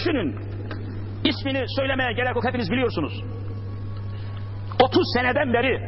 Düşünün. İsmini söylemeye gerek yok hepiniz biliyorsunuz. 30 seneden beri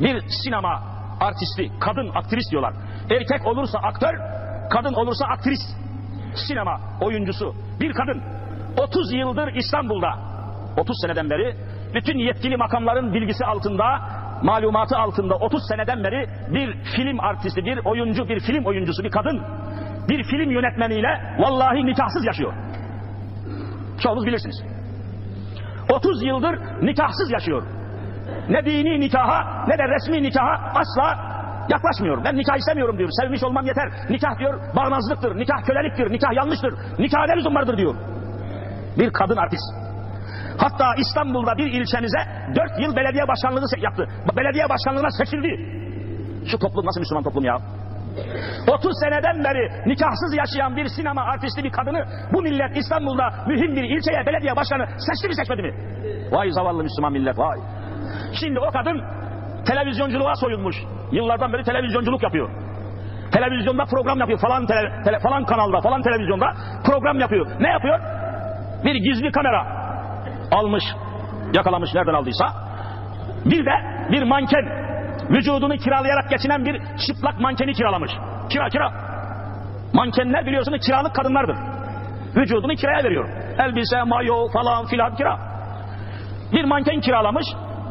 bir sinema artisti, kadın aktris diyorlar. Erkek olursa aktör, kadın olursa aktris. Sinema oyuncusu, bir kadın. 30 yıldır İstanbul'da, 30 seneden beri bütün yetkili makamların bilgisi altında, malumatı altında 30 seneden beri bir film artisti, bir oyuncu, bir film oyuncusu, bir kadın, bir film yönetmeniyle vallahi nikahsız yaşıyor. Çoğunuz bilirsiniz. 30 yıldır nikahsız yaşıyor. Ne dini nikaha ne de resmi nikaha asla yaklaşmıyor. Ben nikah istemiyorum diyor. Sevmiş olmam yeter. Nikah diyor bağnazlıktır, nikah köleliktir, nikah yanlıştır. Nikah ne lüzum vardır diyor. Bir kadın artist. Hatta İstanbul'da bir ilçemize 4 yıl belediye başkanlığı yaptı. Belediye başkanlığına seçildi. Şu toplum nasıl Müslüman toplum ya? 30 seneden beri nikahsız yaşayan bir sinema artisti bir kadını bu millet İstanbul'da mühim bir ilçeye belediye başkanı seçti mi seçmedi mi? Vay zavallı Müslüman millet vay. Şimdi o kadın televizyonculuğa soyunmuş. Yıllardan beri televizyonculuk yapıyor. Televizyonda program yapıyor falan tele, tele- falan kanalda falan televizyonda program yapıyor. Ne yapıyor? Bir gizli kamera almış, yakalamış nereden aldıysa. Bir de bir manken vücudunu kiralayarak geçinen bir çıplak mankeni kiralamış. Kira kira. Mankenler biliyorsunuz kiralık kadınlardır. Vücudunu kiraya veriyor. Elbise, mayo falan filan kira. Bir manken kiralamış.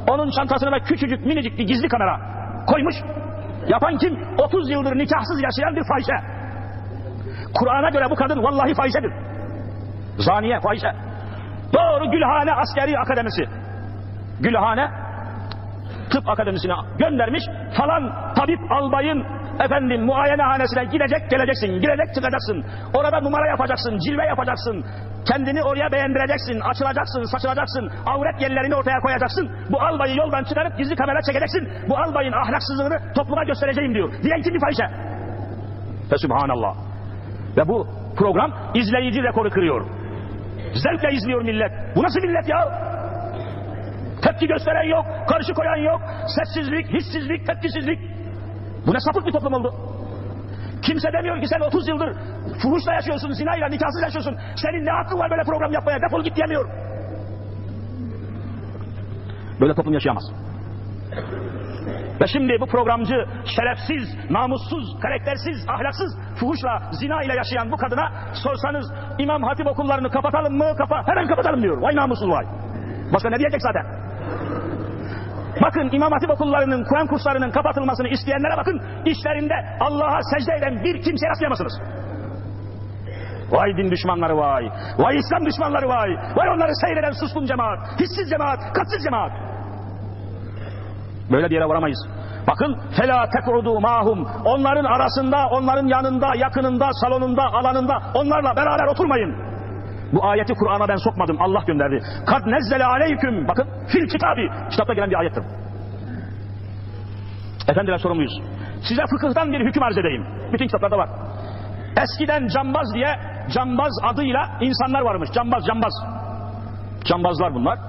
Onun çantasına da küçücük minicik bir gizli kamera koymuş. Yapan kim? 30 yıldır nikahsız yaşayan bir fahişe. Kur'an'a göre bu kadın vallahi fahişedir. Zaniye, fahişe. Doğru Gülhane Askeri Akademisi. Gülhane tıp akademisine göndermiş falan tabip albayın efendim muayenehanesine gidecek geleceksin girecek çıkacaksın. Orada numara yapacaksın cilve yapacaksın. Kendini oraya beğendireceksin açılacaksın saçılacaksın. Avret yerlerini ortaya koyacaksın. Bu albayı yoldan çıkarıp gizli kamera çekeceksin. Bu albayın ahlaksızlığını topluma göstereceğim diyor. Diyen kim bir fahişe? Ve subhanallah ve bu program izleyici rekoru kırıyor. Zevkle izliyor millet. Bu nasıl millet ya Tepki gösteren yok, karşı koyan yok, sessizlik, hissizlik, tepkisizlik. Bu ne sapık bir toplum oldu. Kimse demiyor ki sen 30 yıldır fuhuşla yaşıyorsun, zinayla, nikahsız yaşıyorsun. Senin ne hakkın var böyle program yapmaya, defol git diyemiyor. Böyle toplum yaşayamaz. Ve şimdi bu programcı şerefsiz, namussuz, karaktersiz, ahlaksız, fuhuşla, zina ile yaşayan bu kadına sorsanız İmam Hatip okullarını kapatalım mı? Kapa, hemen kapatalım diyor. Vay namussuz vay. Başka ne diyecek zaten? Bakın İmam Hatip okullarının, Kur'an kurslarının kapatılmasını isteyenlere bakın. İşlerinde Allah'a secde eden bir kimseye rastlayamazsınız. Vay din düşmanları vay. Vay İslam düşmanları vay. Vay onları seyreden suskun cemaat. Hissiz cemaat, katsız cemaat. Böyle bir yere varamayız. Bakın fela tekudu mahum. Onların arasında, onların yanında, yakınında, salonunda, alanında onlarla beraber oturmayın. Bu ayeti Kur'an'a ben sokmadım. Allah gönderdi. Kad nezzele aleyküm. Bakın fil kitabı. Kitapta gelen bir ayettir. Efendiler sorumluyuz. Size fıkıhtan bir hüküm arz edeyim. Bütün kitaplarda var. Eskiden cambaz diye cambaz adıyla insanlar varmış. Cambaz, cambaz. Cambazlar bunlar.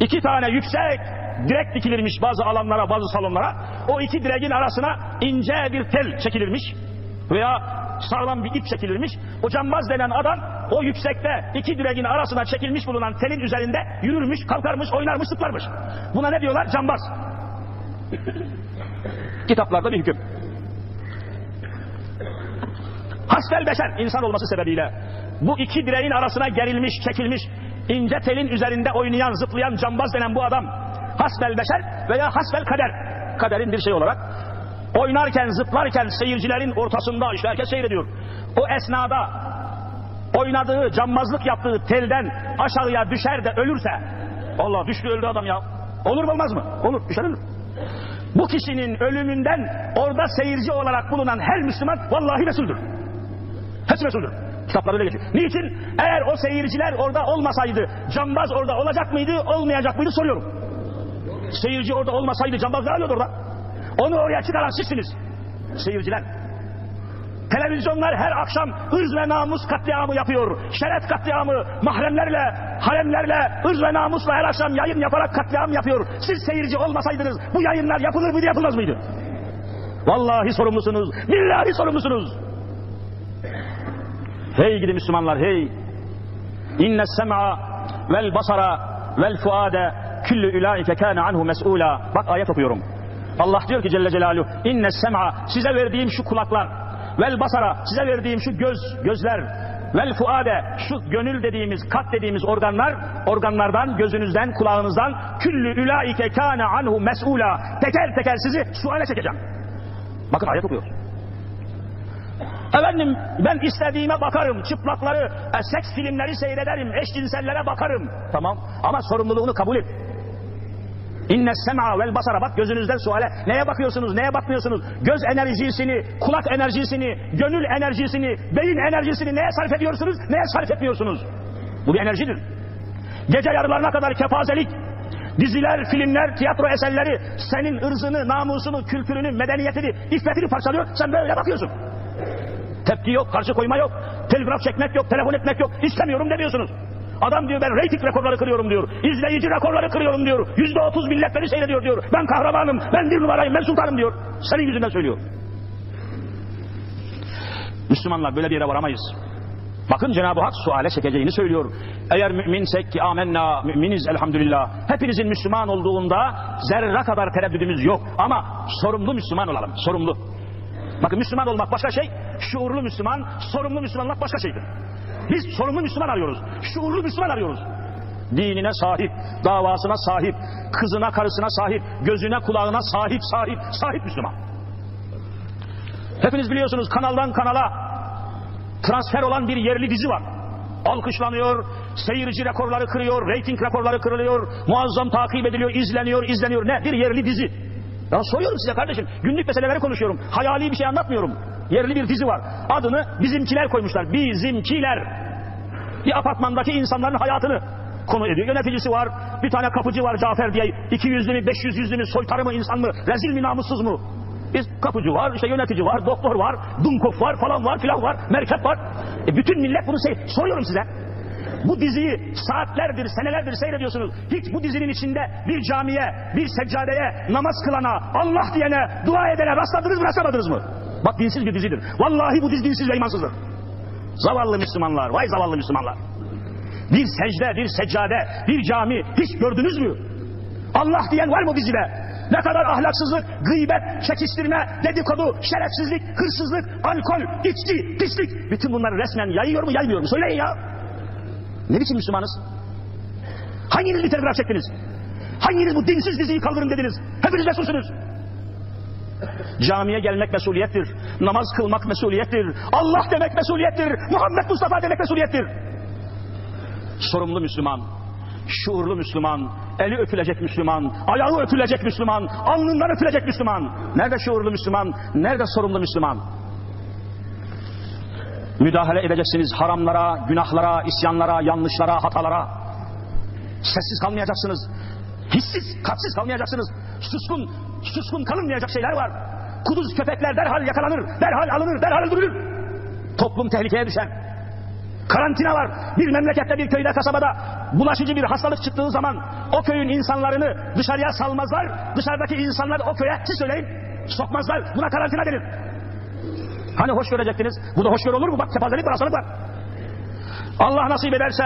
İki tane yüksek direk dikilirmiş bazı alanlara, bazı salonlara. O iki direğin arasına ince bir tel çekilirmiş. Veya sağlam bir ip çekilirmiş. O cambaz denen adam o yüksekte iki direğin arasına çekilmiş bulunan telin üzerinde yürürmüş, kalkarmış, oynarmış, zıplarmış. Buna ne diyorlar? Cambaz. Kitaplarda bir hüküm. Hasbel beşer insan olması sebebiyle bu iki direğin arasına gerilmiş, çekilmiş, ince telin üzerinde oynayan, zıplayan cambaz denen bu adam hasbel beşer veya hasbel kader. Kaderin bir şey olarak oynarken, zıplarken seyircilerin ortasında işte herkes seyrediyor. O esnada oynadığı, cambazlık yaptığı telden aşağıya düşer de ölürse Allah düştü öldü adam ya. Olur mu olmaz mı? Olur düşer ölür. Bu kişinin ölümünden orada seyirci olarak bulunan her Müslüman vallahi mesuldür. Hepsi mesuldür. Kitaplarda öyle geçiyor. Niçin? Eğer o seyirciler orada olmasaydı cambaz orada olacak mıydı, olmayacak mıydı soruyorum. Seyirci orada olmasaydı cambaz ne arıyordu orada? Onu oraya çıkaran sizsiniz. Seyirciler. Televizyonlar her akşam ırz ve namus katliamı yapıyor. Şeref katliamı, mahremlerle, haremlerle, ırz ve namusla her akşam yayın yaparak katliam yapıyor. Siz seyirci olmasaydınız bu yayınlar yapılır mıydı, yapılmaz mıydı? Vallahi sorumlusunuz, billahi sorumlusunuz. Hey gidi Müslümanlar, hey! İnne sem'a vel basara vel fuade küllü ulaike kâne anhu mes'ûlâ. Bak ayet okuyorum. Allah diyor ki Celle Celaluhu inne sem'a size verdiğim şu kulaklar vel basara size verdiğim şu göz gözler vel fuade şu gönül dediğimiz kalp dediğimiz organlar organlardan gözünüzden kulağınızdan küllü ulaike kâne anhu mes'ûlâ teker teker sizi suale çekeceğim. Bakın ayet okuyor. Efendim ben istediğime bakarım, çıplakları, e, seks filmleri seyrederim, eşcinsellere bakarım. Tamam ama sorumluluğunu kabul et. İnne sem'a vel basara bak gözünüzden suale. Neye bakıyorsunuz, neye bakmıyorsunuz? Göz enerjisini, kulak enerjisini, gönül enerjisini, beyin enerjisini neye sarf ediyorsunuz, neye sarf etmiyorsunuz? Bu bir enerjidir. Gece yarılarına kadar kepazelik, diziler, filmler, tiyatro eserleri senin ırzını, namusunu, kültürünü, medeniyetini, iffetini parçalıyor. Sen böyle bakıyorsun. Tepki yok, karşı koyma yok, telgraf çekmek yok, telefon etmek yok, istemiyorum demiyorsunuz. Adam diyor ben reyting rekorları kırıyorum diyor. İzleyici rekorları kırıyorum diyor. Yüzde otuz millet beni seyrediyor diyor. Ben kahramanım, ben bir numarayım, ben sultanım diyor. Senin yüzünden söylüyor. Müslümanlar böyle bir yere varamayız. Bakın Cenab-ı Hak suale çekeceğini söylüyor. Eğer müminsek ki amenna, müminiz elhamdülillah. Hepinizin Müslüman olduğunda zerre kadar tereddüdümüz yok. Ama sorumlu Müslüman olalım, sorumlu. Bakın Müslüman olmak başka şey, şuurlu Müslüman, sorumlu Müslüman olmak başka şeydir. Biz sorumlu Müslüman arıyoruz, şuurlu Müslüman arıyoruz. Dinine sahip, davasına sahip, kızına karısına sahip, gözüne kulağına sahip, sahip, sahip Müslüman. Hepiniz biliyorsunuz kanaldan kanala transfer olan bir yerli dizi var. Alkışlanıyor, seyirci rekorları kırıyor, reyting rekorları kırılıyor, muazzam takip ediliyor, izleniyor, izleniyor. Ne? Bir yerli dizi. Ya soruyorum size kardeşim, günlük meseleleri konuşuyorum. Hayali bir şey anlatmıyorum. Yerli bir dizi var. Adını bizimkiler koymuşlar. Bizimkiler. Bir apartmandaki insanların hayatını konu ediyor. Yöneticisi var, bir tane kapıcı var Cafer diye. 200'lü mü, 500 yüzlü mü, soytarı mı, insan mı, rezil mi, namussuz mu? Biz kapıcı var, işte yönetici var, doktor var, Dunkov var falan var filan var, merkep var. E bütün millet bunu sey soruyorum size. Bu diziyi saatlerdir, senelerdir seyrediyorsunuz. Hiç bu dizinin içinde bir camiye, bir seccadeye, namaz kılana, Allah diyene, dua edene rastladınız mı, rastlamadınız mı? Bak dinsiz bir dizidir. Vallahi bu dizi dinsiz ve imansızdır. Zavallı Müslümanlar, vay zavallı Müslümanlar. Bir secde, bir seccade, bir cami hiç gördünüz mü? Allah diyen var mı dizide? Ne kadar ahlaksızlık, gıybet, çekiştirme, dedikodu, şerefsizlik, hırsızlık, alkol, içki, pislik. Bütün bunları resmen yayıyor mu yaymıyor mu? Söyleyin ya. Ne biçim Müslümanız? Hanginiz bir telgraf çektiniz? Hanginiz bu dinsiz diziyi kaldırın dediniz? Hepiniz mesulsünüz. Camiye gelmek mesuliyettir. Namaz kılmak mesuliyettir. Allah demek mesuliyettir. Muhammed Mustafa demek mesuliyettir. Sorumlu Müslüman, şuurlu Müslüman, eli öpülecek Müslüman, ayağı öpülecek Müslüman, alnından öpülecek Müslüman. Nerede şuurlu Müslüman, nerede sorumlu Müslüman? Müdahale edeceksiniz haramlara, günahlara, isyanlara, yanlışlara, hatalara. Sessiz kalmayacaksınız. Hissiz, kalpsiz kalmayacaksınız. Suskun, suskun kalınmayacak şeyler var. Kuduz köpekler derhal yakalanır, derhal alınır, derhal öldürülür. Toplum tehlikeye düşer. Karantina var. Bir memlekette, bir köyde, kasabada bulaşıcı bir hastalık çıktığı zaman o köyün insanlarını dışarıya salmazlar. Dışarıdaki insanlar o köye, siz söyleyin, sokmazlar. Buna karantina denir. Hani hoş görecektiniz? Burada hoş gör olur mu? Bak kepazelik var, hastalık var. Allah nasip ederse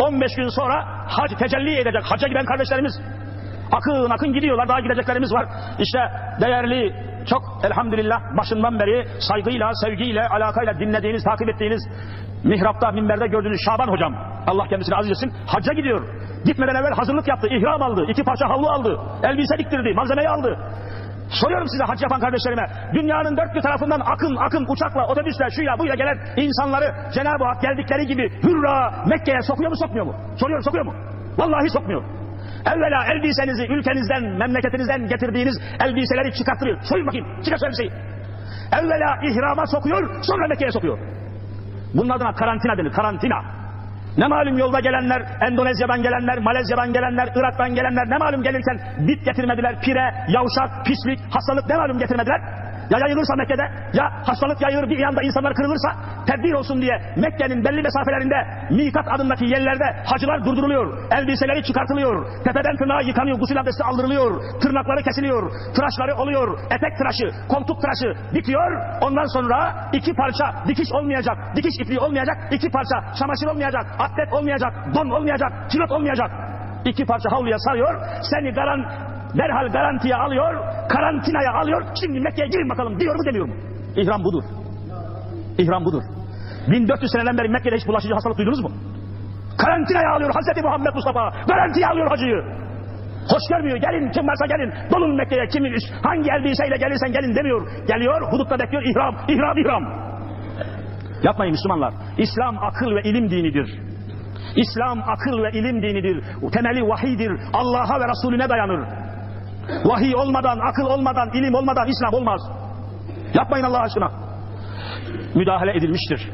15 gün sonra hac tecelli edecek. Hacca giden kardeşlerimiz akın akın gidiyorlar. Daha gideceklerimiz var. İşte değerli çok elhamdülillah başından beri saygıyla, sevgiyle, alakayla dinlediğiniz, takip ettiğiniz mihrapta, minberde gördüğünüz Şaban hocam. Allah kendisini aziz etsin. Hacca gidiyor. Gitmeden evvel hazırlık yaptı. ihram aldı. iki parça havlu aldı. Elbise diktirdi. Malzemeyi aldı. Soruyorum size hac yapan kardeşlerime. Dünyanın dört bir tarafından akın akın uçakla, otobüsle, şuyla buyla gelen insanları Cenab-ı Hak geldikleri gibi hürra Mekke'ye sokuyor mu sokmuyor mu? Soruyorum sokuyor mu? Vallahi sokmuyor. Evvela elbisenizi ülkenizden, memleketinizden getirdiğiniz elbiseleri çıkarttırıyor. Soyun bakayım, çıkar elbiseyi. Evvela ihrama sokuyor, sonra Mekke'ye sokuyor. Bunun adına karantina denir, karantina. Ne malum yolda gelenler, Endonezya'dan gelenler, Malezya'dan gelenler, Irak'tan gelenler ne malum gelirken bit getirmediler, pire, yavşak, pislik, hastalık ne malum getirmediler? Ya yayılırsa Mekke'de ya hastalık yayılır bir yanda insanlar kırılırsa tedbir olsun diye Mekke'nin belli mesafelerinde mikat adındaki yerlerde hacılar durduruluyor. Elbiseleri çıkartılıyor. Tepeden tırnağa yıkanıyor. Gusül abdesti aldırılıyor. Tırnakları kesiliyor. Tıraşları oluyor. Etek tıraşı, koltuk tıraşı bitiyor. Ondan sonra iki parça dikiş olmayacak. Dikiş ipliği olmayacak. iki parça çamaşır olmayacak. Atlet olmayacak. Don olmayacak. Kilot olmayacak. İki parça havluya sarıyor. Seni garan, derhal garantiye alıyor. Karantinaya alıyor. Şimdi Mekke'ye girin bakalım diyor mu demiyor mu? İhram budur. İhram budur. 1400 seneden beri Mekke'de hiç bulaşıcı hastalık duydunuz mu? Karantinaya alıyor Hazreti Muhammed Mustafa. Garantiye alıyor hacıyı. Hoş görmüyor. Gelin kim varsa gelin. Dolun Mekke'ye kimin iş, hangi elbiseyle gelirsen gelin demiyor. Geliyor hudutta bekliyor ihram, ihram, ihram. Yapmayın Müslümanlar. İslam akıl ve ilim dinidir. İslam akıl ve ilim dinidir. Temeli vahidir. Allah'a ve Resulüne dayanır. Vahiy olmadan, akıl olmadan, ilim olmadan İslam olmaz. Yapmayın Allah aşkına. Müdahale edilmiştir.